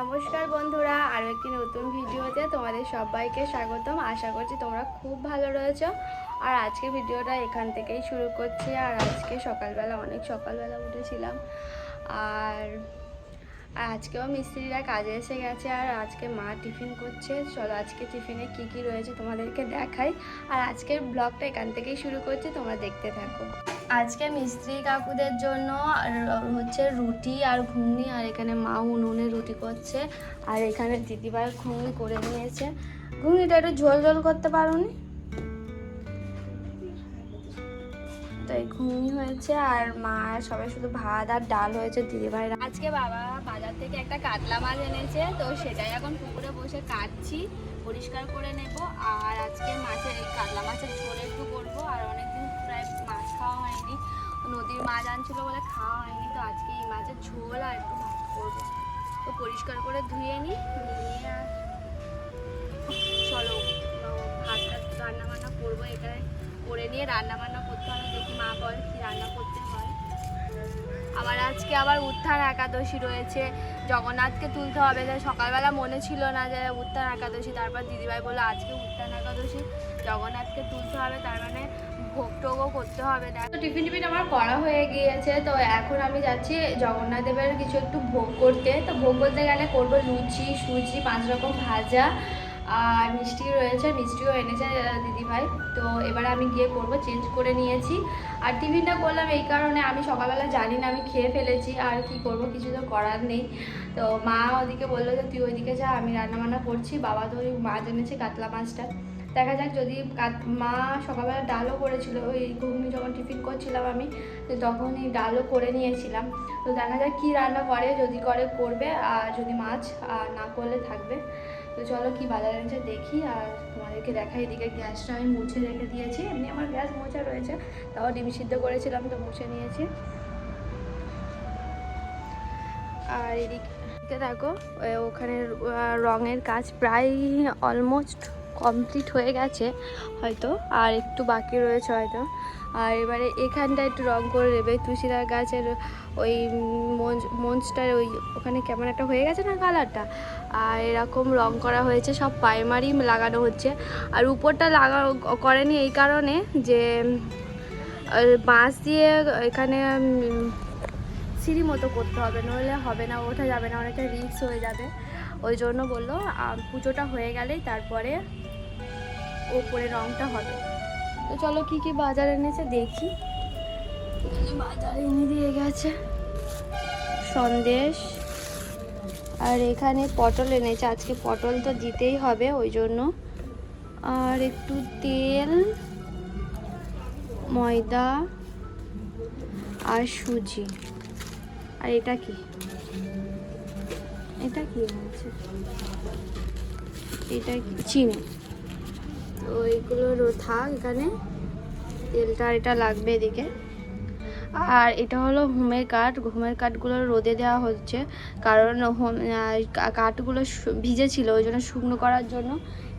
নমস্কার বন্ধুরা আরও একটি নতুন ভিডিওতে তোমাদের সবাইকে স্বাগতম। আশা করছি তোমরা খুব ভালো রয়েছো। আর আজকে ভিডিওটা এখান থেকেই শুরু করছি। আর আজকে সকালবেলা, অনেক সকালবেলা উঠেছিলাম। আর আজকেও মিস্ত্রিরা কাজে এসে গেছে। আর আজকে মা টিফিন করছে। চলো আজকে টিফিনে কি কি রয়েছে তোমাদেরকে দেখাই। আর আজকের ব্লগটা এখান থেকেই শুরু করছি। তোমরা দেখতে থাকো। আজকে মিস্ত্রি কাকুদের জন্য হচ্ছে রুটি আর ঘুগনি, আর এখানে মা উনুনে রুটি করছে। আর এখানে দিদিভাই ঘুগনি করে নিয়েছে। ঘুগনিটা একটু ঝোল ঝোল করতে পারোনি? তো এই ঘুগনি হয়েছে আর মা সবাই শুধু ভাত আর ডাল হয়েছে দিদিভাই আজকে বাবা বাজার থেকে একটা কাতলা মাছ এনেছে, তো সেটাই এখন পুকুরে বসে কাটছি, পরিষ্কার করে নেব। আর আজকে মাছের এই কাতলা মাছের ঝোল একটু নদীর মাছ আনছিল বলে খাওয়া হয়নি, তো আজকে এই মাছের ঝোল আর একটু ভাত করব। তো পরিষ্কার করে ধুয়ে নিই নিয়ে আর চলো ভাত রান্না বান্না করব এটাই করে নিয়ে রান্না বান্না করতে হবে, দেখি মা বল কি রান্না করতে হয়। আবার আজকে আবার উত্থান একাদশী রয়েছে, জগন্নাথকে তুলতে হবে, তাই সকালবেলা মনে ছিল না যে উত্থান একাদশী, তারপর দিদিভাই বলল আজকে উত্থান একাদশী, জগন্নাথকে তুলতে হবে, তার মানে ভোগ টোগও করতে হবে তো টিফিন টিফিন আমার করা হয়ে গিয়েছে, তো এখন আমি যাচ্ছি জগন্নাথ দেবের কিছু একটু ভোগ করতে। তো ভোগ করতে গেলে করব লুচি, সুজি, পাঁচ রকম ভাজা আর মিষ্টি রয়েছে, মিষ্টিও এনেছে দিদি ভাই তো এবার আমি গিয়ে করব চেঞ্জ করে নিয়েছি। আর টিফিনটা করলাম এই কারণে আমি সকালবেলা জানি না, আমি খেয়ে ফেলেছি, আর কি করব কিছু তো করার নেই। তো মা ওদিকে বলল যে, তুই ওইদিকে যা, আমি রান্নাবান্না করছি। বাবা তো ওই মাছ এনেছে কাতলা মাছটা। দেখা যাক যদি মা সকালবেলা ডালও করেছিল, ওই ঘুগনি যখন টিফিন করছিলাম আমি, তো তখন এই ডালও করে নিয়েছিলাম। তো দেখা যাক কী রান্না করে, যদি করে করবে, আর যদি মাছ, আর না করলে থাকবে। তো চলো কি বাজার এনেছে দেখি, আর তোমাদেরকে দেখাই, এদিকে গ্যাসটা আমি মুছে রেখে দিয়েছি। এমনি আমার গ্যাস মোছা রয়েছে, তাও ডিম সিদ্ধ করেছিলাম, তো মুছে নিয়েছি। আর এদিকে দেখো ওখানে রঙের কাজ প্রায় অলমোস্ট কমপ্লিট হয়ে গেছে, হয়তো, আর একটু বাকি রয়েছে হয়তো। আর এবারে এখানটা একটু রং করে দেবে তুলসিদার গাছের ওই মঞ্চ মঞ্চটার ওই ওখানে কেমন একটা হয়ে গেছে না কালারটা আর এরকম রং করা হয়েছে, সব প্রাইমারি লাগানো হচ্ছে। আর উপরটা লাগা, করেনি এই কারণে যে বাঁশ দিয়ে এখানে সিঁড়ি মতো করতে হবে, নইলে হবে না, ওঠা যাবে না, অনেকটা রিস্ক হয়ে যাবে। ওই জন্য বলল পুজোটা হয়ে গেলেই তারপরে ওপরে রংটা হবে। তো চলো কি কি বাজার এনেছে দেখি। বাজার এনে দিয়ে গেছে। সন্দেশ। আর এখানে পটল এনেছে। আজকে পটল তো দিতেই হবে ওই জন্য। আর একটু তেল ময়দা আর সুজি। আর এটা কি? এটা কি আছে এটা কি? চিনি। তো এইগুলো থাক এখানে। তেলটা এটা লাগবে এদিকে। আর এটা হলো হোমের কাঠ। হোমের কাঠগুলো রোদে দেওয়া হচ্ছে। কারণ হোম কাঠগুলো ভিজে ছিল ওই জন্য শুকনো করার জন্য।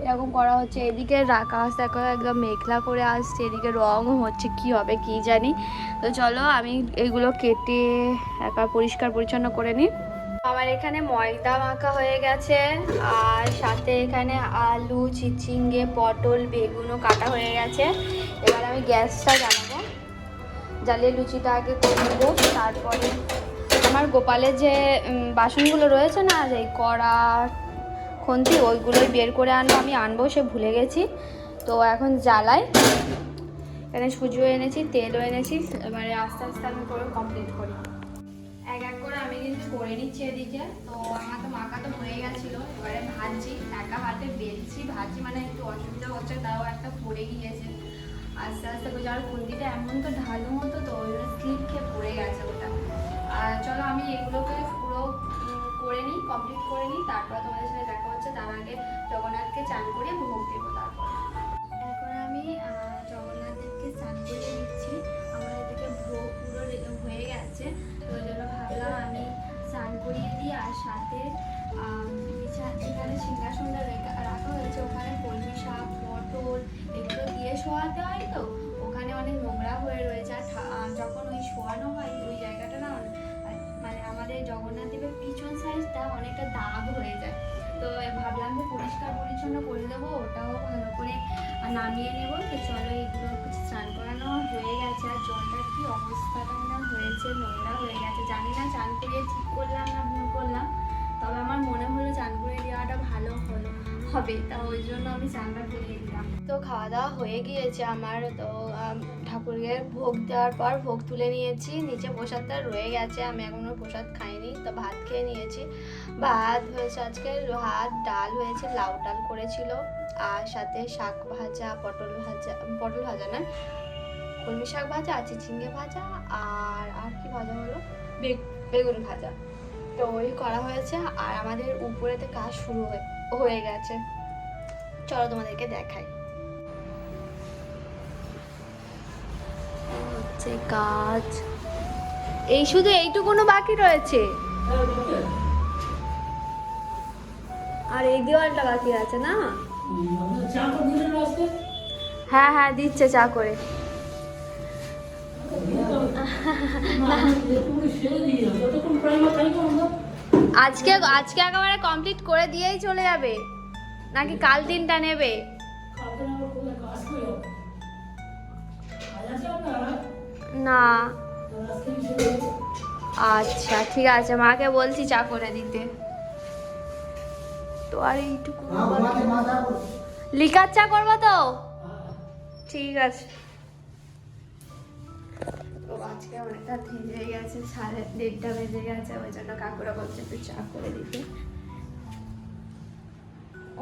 এরকম করা হচ্ছে। এদিকে আকাশ দেখো একদম মেঘলা করে আসছে। এদিকে রঙও হচ্ছে। কি হবে কি জানি। তো চলো আমি এগুলো কেটে একবার পরিষ্কার পরিচ্ছন্ন করে নিই। আমার এখানে ময়দা মাখা হয়ে গেছে, আর সাথে এখানে আলু, চিচিঙ্গে, পটল, বেগুনও কাটা হয়ে গেছে। এবার আমি গ্যাসটা জ্বালাবো। জ্বালিয়ে লুচিটা আগে করে নেব তারপরে আমার গোপালের যে বাসনগুলো রয়েছে না যে কড়া, খুন্তি, ওইগুলোই বের করে আনব। আমি আনব, সে ভুলে গেছি। তো এখন জ্বালাই। এখানে সুজিও এনেছি, তেলও এনেছি। এবারে আস্তে আস্তে আমি করে কমপ্লিট করি। এক এক করে আমি কিন্তু করে নিচ্ছি এদিকে। তো আমার তো মাখা তো হয়ে গেছিল। এবারে ভাজছি একা হাতে বেলছি। ভাজছি মানে একটু অসুবিধা হচ্ছে, তাও একটা পড়ে গিয়েছে। আস্তে আস্তে করে যাওয়ার খুন্তিটা এমন তো ঢালু মতো, তো ওই স্লিপ খেয়ে পড়ে গেছে ওটা। আর চলো আমি এগুলোকে পুরো করে নিই কমপ্লিট করে নিই। তারপর তোমাদের সাথে দেখা হচ্ছে। তার আগে জগন্নাথকে চান করে ভোগ দেবো। করিয়ে দিই আর সাথে যেখানে সিংহাসনটা রেখা- রাখা হয়েছে। ওখানে কলমি শাক, পটল এগুলো দিয়ে শোয়াতে হয় তো? ওখানে অনেক নোংরা হয়ে রয়েছে। আর যখন ওই শোয়ানো হয়, ওই জায়গাটা না মানে আমাদের জগন্নাথ দেবের পিছন সাইজটা অনেকটা দাগ হয়ে যায়। তো ভাবলাম যে পরিষ্কার পরিচ্ছন্ন করে দেবো, ওটাও ভালো করে নামিয়ে নেব। তো চলো, এগুলো হয়ে গেছে? আর জলটা কি অবস্থাটা না হয়েছে? নোংরা হয়ে গেছে। জানি না, চান করিয়ে ঠিক করলাম না ভুল করলাম। তবে আমার মনে হলো চান করে দেওয়াটা ভালো হলো। হবে, তা ওই জন্য আমি চানটা করিয়ে দিলাম তো খাওয়া দাওয়া হয়ে গিয়েছে আমার। তো ঠাকুরকে ভোগ দেওয়ার পর ভোগ তুলে নিয়েছি। নিচে প্রসাদটা রয়ে গেছে। আমি এখনও প্রসাদ খাইনি। তো ভাত খেয়ে নিয়েছি। ভাত হয়েছে আজকে ভাত, ডাল হয়েছে, লাউ ডাল করেছিল। আর সাথে শাক ভাজা, পটল ভাজা পটল ভাজা না কলমি শাক ভাজা আছে চিচিঙ্গে ভাজা আর আর কি ভাজা হলো? বেগ- বেগুন ভাজা। তো ওই করা হয়েছে আর আমাদের উপরেতে কাজ শুরু হয়ে হয়ে গেছে। চলো তোমাদেরকে দেখাই। হচ্ছে কাজ। এই শুধু এইটুকুনো বাকি রয়েছে? আর এই দেওয়ালটা বাকি আছে না? হ্যাঁ হ্যাঁ দিচ্ছে চা করে। আজকে আজকে একেবারে কমপ্লিট করে দিয়েই চলে যাবে। নাকি কাল দিনটা নেবে? না। আচ্ছা ঠিক আছে মাকে বলছি চা করে দিতে। তো আর এইটুকু লিকার চা করব তো? ঠিক আছে। আজকে অনেকটা ভিজে গেছে সাড়ে দেড়টা বেজে গেছে ওই জন্য কাকুরা বলছে একটু চা করে দিতে।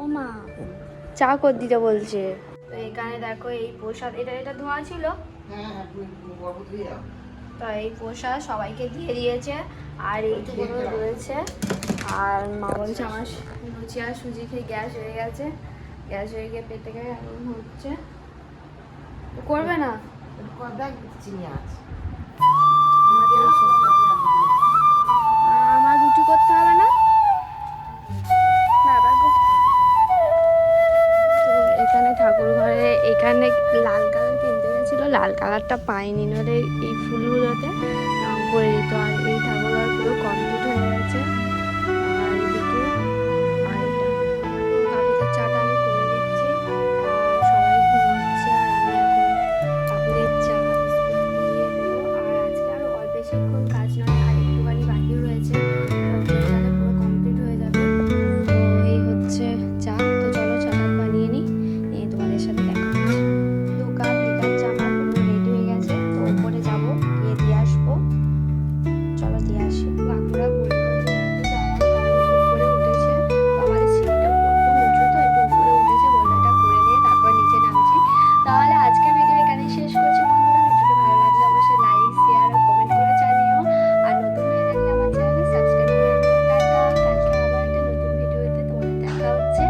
ও মা চা করে দিতে বলছে। তো এখানে দেখো এই প্রসাদ এটা এটা ধোয়া ছিল? তো এই পোশাক সবাইকে দিয়ে দিয়েছে আর এইটুকু রয়েছে। আর মা বলছে আমার লুচি আর সুজি খেয়ে গ্যাস হয়ে গেছে। গ্যাস হয়ে গিয়ে পেটে গিয়ে এমন হচ্ছে। তো করবে না? আমার দেখা হচ্ছে।